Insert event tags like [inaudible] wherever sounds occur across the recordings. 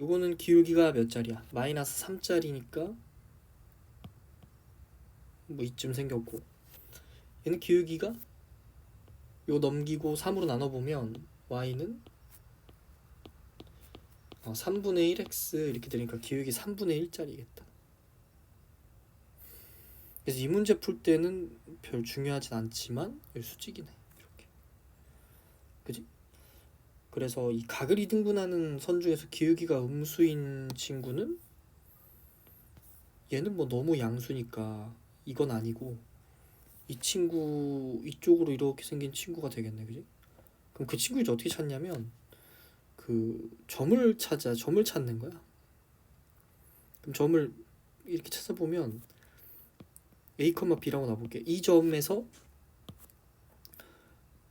요거는 기울기가 몇 짜리야? 마이너스 3짜리니까 뭐 이쯤 생겼고 얘는 기울기가 요 넘기고 3으로 나눠보면 y는 어, 3분의 1x 이렇게 되니까 기울기 3분의 1짜리겠다 그래서 이 문제 풀 때는 별 중요하진 않지만 수직이네 이렇게 그지? 그래서 이 각을 이등분하는 선 중에서 기울기가 음수인 친구는 얘는 뭐 너무 양수니까 이건 아니고 이 친구 이쪽으로 이렇게 생긴 친구가 되겠네 그지? 그럼 그 친구 이제 어떻게 찾냐면 그 점을 찾아 점을 찾는 거야 그럼 점을 이렇게 찾아보면 A, B라고 나볼게 이 점에서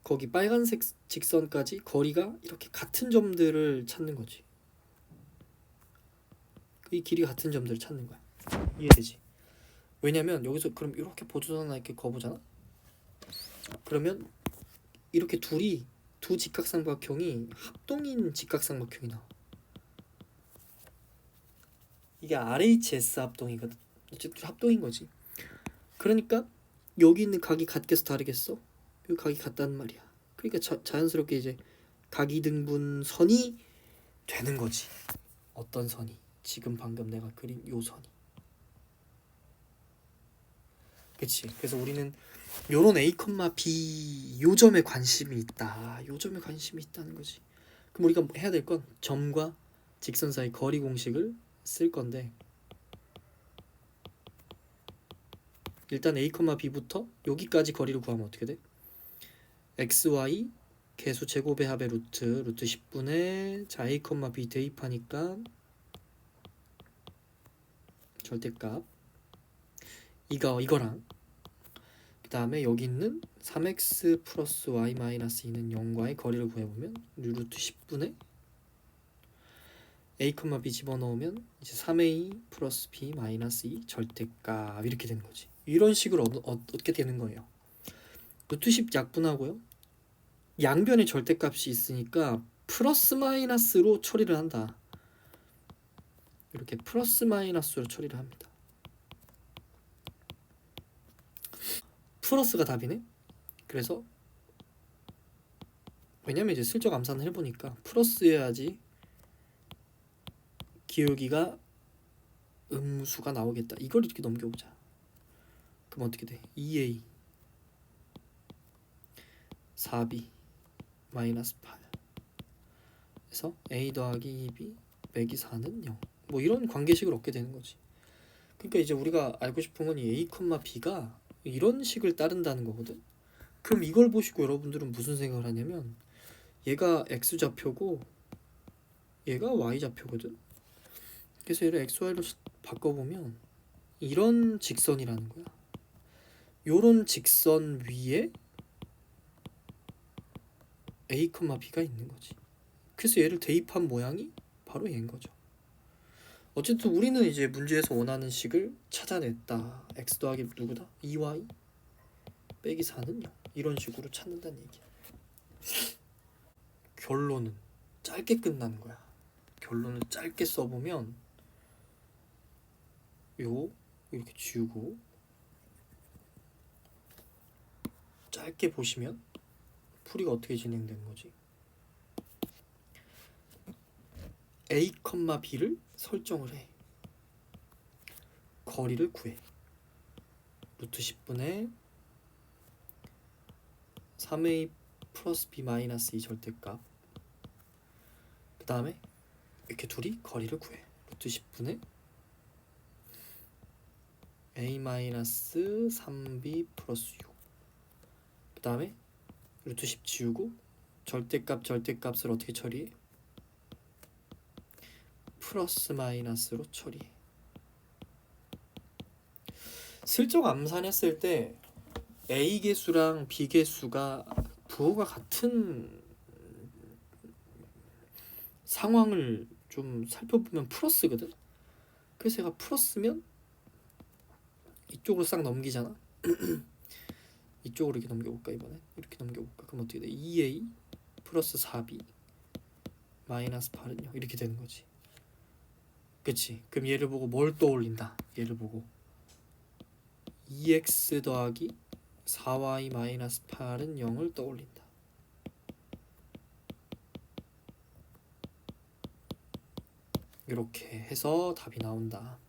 거기 빨간색 직선까지 거리가 이렇게 같은 점들을 찾는 거지. 이 길이 같은 점들을 찾는 거야. 이해되지? 왜냐면 여기서 그럼 이렇게 보조선 하나 이렇게 거보잖아. 그러면 이렇게 둘이 두 직각삼각형이 합동인 직각삼각형이 나와. 이게 RHS 합동이거든. 어쨌든 합동인 거지. 그러니까 여기 있는 각이 같겠어 다르겠어? 이 각이 같단 말이야. 그러니까 자, 자연스럽게 이제 각이 등분 선이 되는 거지. 어떤 선이? 지금 방금 내가 그린 요 선이. 그치? 그래서 우리는 요런 A, B 요 점에 관심이 있다. 요 점에 관심이 있다는 거지. 그럼 우리가 해야 될 건 점과 직선 사이 거리 공식을 쓸 건데 일단 A, B부터 여기까지 거리를 구하면 어떻게 돼? Xy 개수 제곱의 합의 루트 루트 10분의 자 a, b 대입하니까 절대값. 이거 이거랑. 그 다음에 여기 있는 3x 플러스 y 마이너스 2는 0과의 거리를 구해보면 루트 10분의 a, b 집어넣으면 이제 3a 플러스 b 마이너스 2 절대값. 이렇게 되는 거지. 이런 식으로 어, 어, 어떻게 되는 거예요? 루트 10 약분하고요 양변에 절대값이 있으니까 플러스 마이너스로 처리를 한다. 이렇게 플러스 마이너스로 처리를 합니다. 플러스가 답이네. 그래서 왜냐면 이제 슬쩍 암산을 해보니까 플러스여야지 기울기가 음수가 나오겠다. 이걸 이렇게 넘겨보자. 그럼 어떻게 돼? 2a 4b 마이너스 8 그래서 a 더하기 2b 빼기 4는 0. 뭐 이런 관계식을 얻게 되는 거지. 그러니까 이제 우리가 알고 싶은 건 이 a, b가 이런 식을 따른다는 거거든. 그럼 이걸 보시고 여러분들은 무슨 생각을 하냐면 얘가 x 좌표고 얘가 y 좌표거든. 그래서 얘를 x, y로 바꿔 보면 이런 직선이라는 거야. 요런 직선 위에 A, B가 있는 거지. 그래서 얘를 대입한 모양이 바로 얘인 거죠. 어쨌든 우리는 이제 문제에서 원하는 식을 찾아냈다. x 더하기 누구다? 2y 빼기 4는 0. 이런 식으로 찾는다는 얘기야. 결론은 짧게 끝나는 거야. 결론을 짧게 써보면 요 이렇게 지우고 짧게 보시면 풀이가 어떻게 진행된 거지? A, B를 설정을 해. 거리를 구해. 루트 10분의 3A 플러스 B 마이너스 2 절대값. 그 다음에 이렇게 둘이 거리를 구해. 루트 10분의 A 마이너스 3B 플러스 6. 그 다음에 루트 10 지우고 절대값 절대값을 어떻게 처리해? 플러스 마이너스로 처리해. 슬쩍 암산했을 때 A 개수랑 B 개수가 부호가 같은 상황을 좀 살펴보면 플러스거든. 그래서 얘가 플러스면 이쪽으로 싹 넘기잖아. [clears throat] 이쪽으로 이렇게 넘겨볼까 이번에? 이렇게 넘겨볼까? 그럼 어떻게 돼? 2a 플러스 4b 마이너스 8은요? 이렇게 되는 거지. 그치? 그럼 얘를 보고 뭘 떠올린다? 얘를 보고. 2x 더하기 4y 마이너스 8은 0을 떠올린다. 이렇게 해서 답이 나온다.